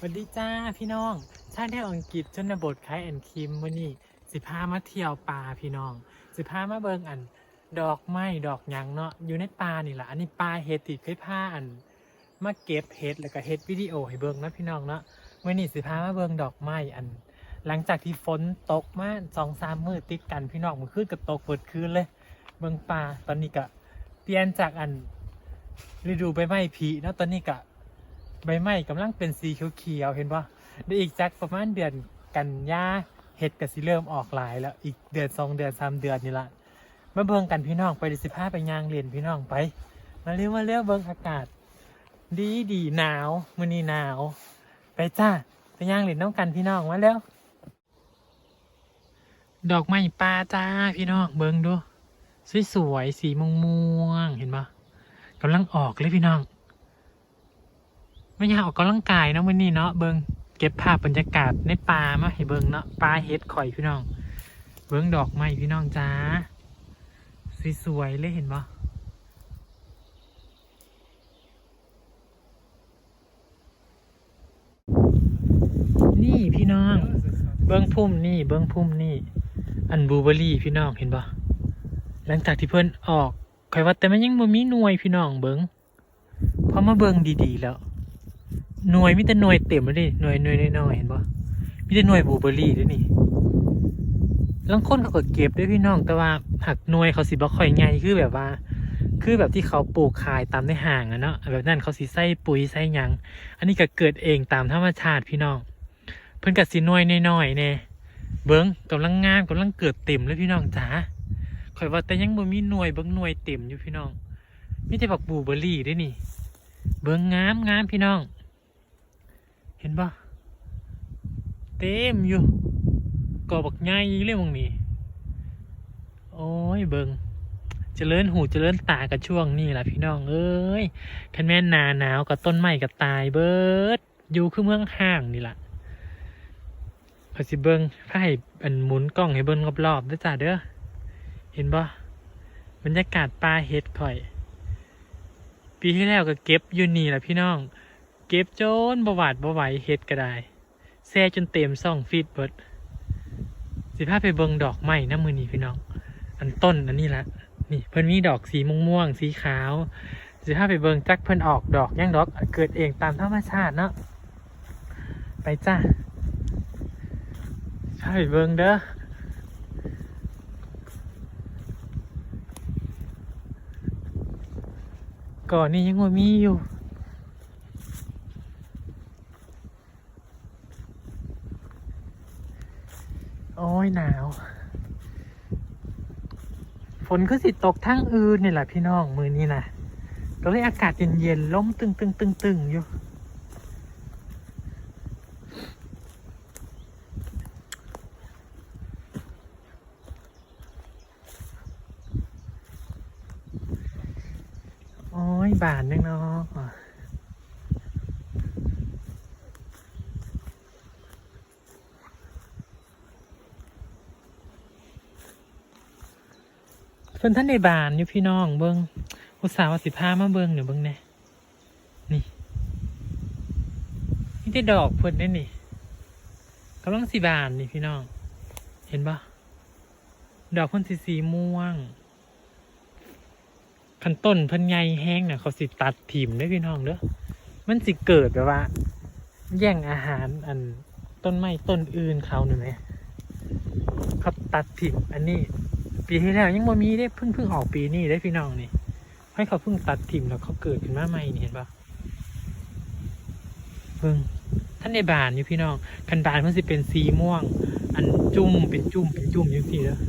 สวัสดีจ้าพี่น้องชาติแนวอังกฤษชนบทคล้ายแอนคิมมื่อนี่สิพามาเที่ยวป่าพี่น้อง สิพามาเบิงอัน ดอกไม้ดอกหยังเนาะอยู่ในป่านี่แหละอันนี้ป่าเฮดติดเคยพาอันมาเก็บเฮดแล้วก็เฮดวิดีโอให้เบิงนะพี่น้องเนาะมื่อนี่สิพามาเบิงดอกไม้อัน หลังจากที่ฝนตกมาสองสามมือติดกันพี่น้องมันขึ้นกับตกเปิดคืนเลย เบิงป่าตอนนี้ก็เปลี่ยนจากอันฤดูใบไม้ผลิเนาะตอนนี้ก็ ใบไม้กำลังเป็นสีเขียวๆเห็นปะเดี๋ยวอีกจักประมาณเดือนกันยาเห็ดกับสิเริ่มออกหลายแล้วอีกเดือนสองเดือนสามเดือนนี่ละมาเบิ่งกันพี่น้องไปดิสิพาไปยางเรียนพี่น้องไป มาเร็วมาเร็วเบิ่งอากาศ ดีดีหนาวมื้อนี้หนาว ไปจ้าไปยางเล่นน้ำกันพี่น้องมาเร็วดอกไม้ป่าจ้าพี่น้องเบิ่งดูสวยๆสีม่วงๆเห็นปะกำลังออกเลยพี่น้อง ไม่อยากออกกำลังกายเนาะวันนี้เนาะเบิงเก็บภาพบรรยากาศในป่ามาให้เบิงเนาะป่าเฮ็ดข่อยพี่น้อง เบิงดอกไม้พี่น้องจ้าสวยๆเลยเห็นปะนี่พี่น้อง เบิ้งพุ่มนี่เบิ้งพุ่มนี่ อันบลูเบอร์รี่พี่น้องเห็นปะหลังจากที่เพิ่นออกข่อยว่าแต่มันยังบ่มีหน่วยพี่น้องเบิ้งพอมาเบิ้งดีๆแล้ว หน่วยมีแต่หน่วยเต็มเลยดิหน่วยหน่วยน้อยๆเห็นปะมีแต่หน่วยบูเบอรี่ด้วยนี่บางคนเขาก็เก็บด้วยพี่น้องแต่ว่าหักหน่วยเขาสิบ่ค่อยใหญ่คือแบบว่า คือแบบที่เขาปลูกขายตามในห้างอะเนาะแบบนั้นเขาสิใส่ปุ๋ยใส่ยัง อันนี้ก็เกิดเองตามธรรมชาติพี่น้อง เพิ่นกัสิหน่วยน้อยๆแน่เบิ้งกำลังงามกำลังเกิดเต็มเลยพี่น้องจ๋าข่อยว่าแต่ยังบ่มีหน่วยเบิ้งหน่วยเต็มอยู่พี่น้องมีแต่บักบูเบอรี่ด้วยนี่ เบิ้งงามงามพี่น้อง ห็นปะเต็มอยู่ก่อบักใหญ่เลยมึงนี่โอ้ยเบิงเจริญหูจเจริญตากับช่วงนี้แหละพี่น้องเอ้ยคันแม่นนาหนาวกับต้นไม้กับตายเบิดอยู่คือเมืองห้างนี่แหละพอสิเบิงไพ่อันหมุนกล้องให้เบิงรอบๆด้วยจ้าเด้อเห็นปะบรรยากาศป่าเฮ็ดข่อย ปีที่แล้วก็เก็บอยู่นี่แหละพี่น้อง เก็บจนบวาดบไหวเฮ็ดก็ได้แซ่จนเต็มซ่องฟีดเบิดสิพาไปเบิงดอกไม้น้ำมือนี่พี่น้อง อันต้นอันนี้ละนี่เพิ่นมีดอกสีม่วงๆสีขาว สิพาไปเบิงจักเพิ่นออกดอกย่างดอกเกิดเองตามธรรมชาติเนาะไปจ้าใช่เบิงเด้อก่อนนี้ยังว่ามีอยู่ โอ้ยหนาว ฝนคือสิตกทั้งอื่นนี่แหละพี่น้องมือนี้นะก็เลยอากาศเย็นๆล้มตึงตึงตึงตึงๆอยู่โอ้ยบานนึงเนาะ เพิ่นท่านในบานอยู่พี่น้องเบิงอุตส่าห์วสิพามาเบิงเดี๋ยวเบิงแน่นี่นี่ได้ดอกเพิ่นได้นี่กำลังสีบานนี่พี่น้อง เห็นปะดอกเพิ่นสีสีม่วงคันต้นเพิ่นใหญ่แห้งเนี่ยเขาสิตัดถิ่มได้พี่น้องเด้อมันสิเกิดแบบว่า แย่งอาหารอันต้นไม้ต้นอื่นเขาหน่อยไหมเขาตัดถิ่มอันนี้ ปีที่แล้วยังบ่มีได้เพิ่งเพิ่งออกปีนี้ได้พี่น้องนี่ให้เขาเพิ่งตัดถิ่มแล้วเขาเกิดขึ้นมาใหม่นี่เห็นปะเพิ่งท่านในบานอยู่พี่น้องคันบานมันสิเป็นสีม่วง อันจุ่มเป็นจุ่มเป็นจุ่มยังสี่แล้ว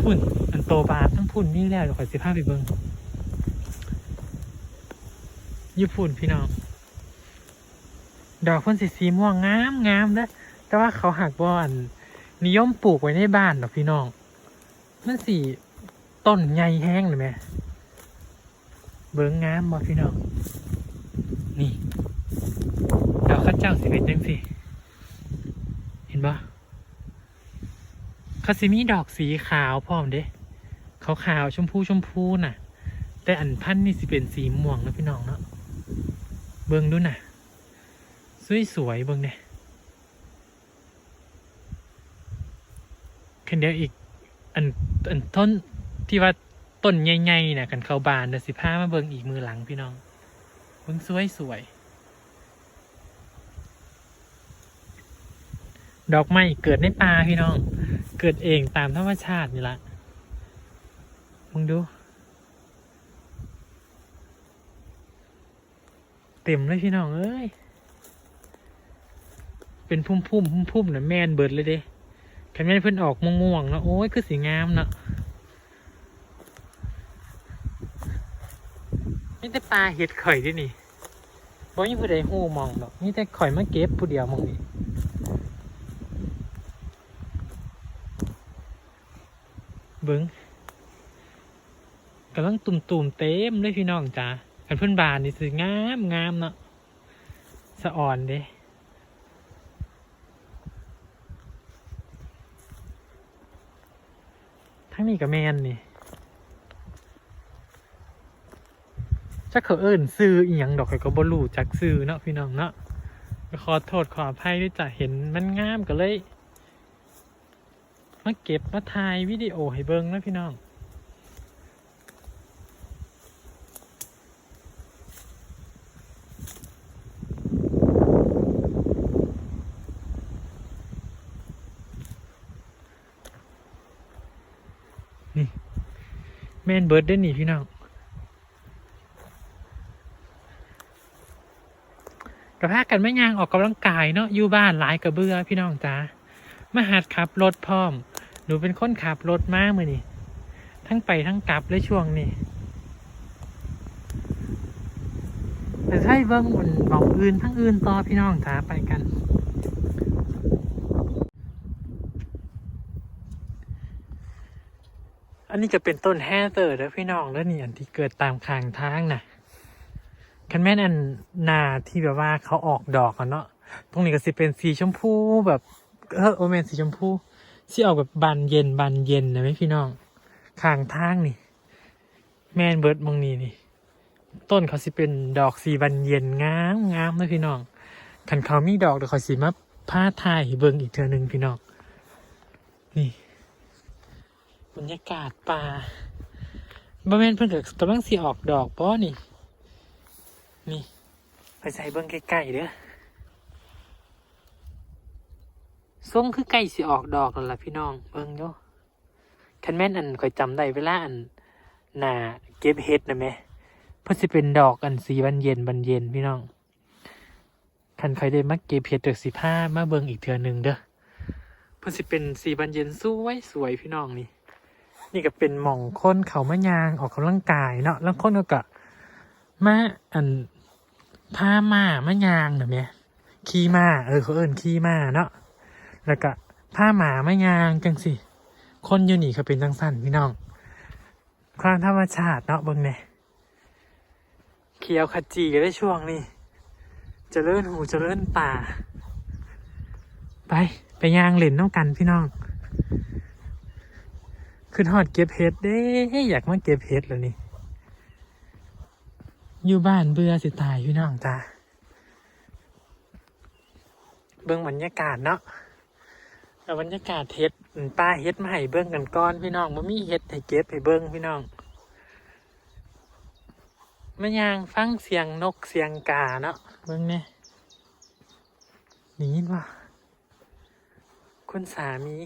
พุ่นอันโตบานทั้งพุ่นนี่แล้วเดี๋ยวขอสิพาไปเบิ่งญี่ปุ่นพี่น้อง ดอกพิ่นสีสีม่วงงามงามเด้อแต่ว่าเขาหักบอนนิยมปลูกไว้ในบ้านดอกพี่น้อง มันสีต้นใหญ่แห้งเลยไหมเบิ่งงามบ่พี่น้อง นี่ดอกข้าเจ้าสิเป็นจังสิ เห็นปะคาซิมีดอกสีขาวพร้อมเด้ขาวขาวๆชมพูชมพูน่ะ แต่อันพันนี่สิเป็นสีม่วงนะพี่น้องเนาะ เบิ่งดูน่ะ สวยสวยเบิ่งเนี่ยคันเดียวอีก อันอันต้นที่ว่าต้นใหญ่ๆน่ะกันเข้าบานเดี๋ยวสิพามาเบิ่งอีกมือหลังพี่น้องเบิ่งสวยๆดอกไม้เกิดในป่าพี่น้อง เกิดเองตามธรรมชาตินี่ละมึงดู เต็มเลยพี่น้องเอ้ย เป็นพุ่มพุ่มพุ่มพุ่มๆนะแม่นเบิดเลยเด้ คันแม่นเพิ่นออกม่วงๆเนาะโอ้ยคือสีงามเนาะนี่แต่ปลาเห็ดข่อยด้วยนี่บ่มีผู้ใดฮู้หมองดอกนี่แต่ข่อยมาเก็บผู้เดียวมองนี่เบิ้งกำลังตุ่มๆเต็มเลยพี่น้องจ้าคันเพิ่นบานนี่สิงามงามเนาะสะอ่อนเด้ ทั้ง นี่กับแมนนี่จักเขาเอิ้นซื้ออีหยังดอกก็บ่รู้จักซื้อเนาะพี่น้องเนาะขอโทษขออภัยด้วยจ้ะเห็นมันงามก็เลย มาเก็บมาถ่ายวิดีโอให้เบิ้งนะพี่น้อง แมนเบิร์ดเด้อนี่พี่น้องกระพากันไม่ยางออกกำลังกายเนาะอยู่บ้านหลายกระเบือพี่น้องจ้ามาหัดขับรถพร้อม หนูเป็นคนขับรถมากมือนี่ทั้งไปทั้งกลับเลยช่วงนี้แต่ใช่เบิ้งบนบอกอื่นทั้งอื่นต่อพี่น้องจ้าไปกัน นนี้จะเป็นต้นแฮเตอร์แล้วพี่น้องแล้วนี่อันที่เกิดตามข้างทางน่ะคันแม่นอันนาที่แบบว่าเขาออกดอกอะเนาะตรงนี้ก็สิเป็นสีชมพูแบบเออโอเมนสีชมพูที่ออกแบบบานเย็นบานเย็นนะไหมพี่น้องข้างทางนี่ แมนเบิร์ดมองนี่นี่ ต้นเขาสิเป็นดอกสีบานเย็นงามงามเลยพี่น้องคันเขามีดอกเดี๋ยวเขาสิมาผ้าทายเบิงอีกเทือหนึ่งพี่น้องนี่ บรรยากาศป่าบริเวณเพิ่นก็กำลังสีออกดอกป้อนี่ นี่ ไปใส่เบิ้งใกล้ๆเด้อส่งคือใกล้สิออกดอกแล้วล่ะพี่น้อง เบิ้งโยคันแม่นอันข่อยจำได้เวลาอันหน้าเก็บเห็ดนะแม่เพิ่นสิเป็นดอกอันสีบันเย็นบันเย็นพี่น้องคันใครได้มาเก็บเห็ดเดือกสีผ้ามาเบิ้งอีกเทือหนึ่งเด้อเพิ่นสิเป็นสีบันเย็นสวยสวยพี่น้องนี่ นี่ก็เป็นหม่องค้นเขามายางออกกำลังกายเนาะแล้วค้นก็กะมาอันพามามายางเนาะแม่ขี่มาเออเขาเอิ้นขี่มาเนาะแล้วก็พาหมามายางจังสิคนอยู่นี่เขาเป็นจังสั้นพี่น้องความธรรมชาติเนาะเบิ่งเนี่ยเขียวขจีก็ได้ช่วงนี้จเจริญหูจเจริญตาไปไปยางเหล่นน้องกันพี่น้อง ขึ้นฮอดเก็บเห็ดเด้อยากมาเก็บเห็ดแล้วนี่ อยู่บ้านเบื่อสิตายพี่น้องจ้าเบิ่งบรรยากาศเนาะเอาบรรยากาศเห็ดป้าเห็ดมาให้เบิ่งกันก่อนพี่น้องมันมีเห็ดให้เก็บให้เบิ่งพี่น้องมันยางฟังเสียงนกเสียงกาเนาะเบิ่งเนี่ยนี่ยินว่าคุณสามี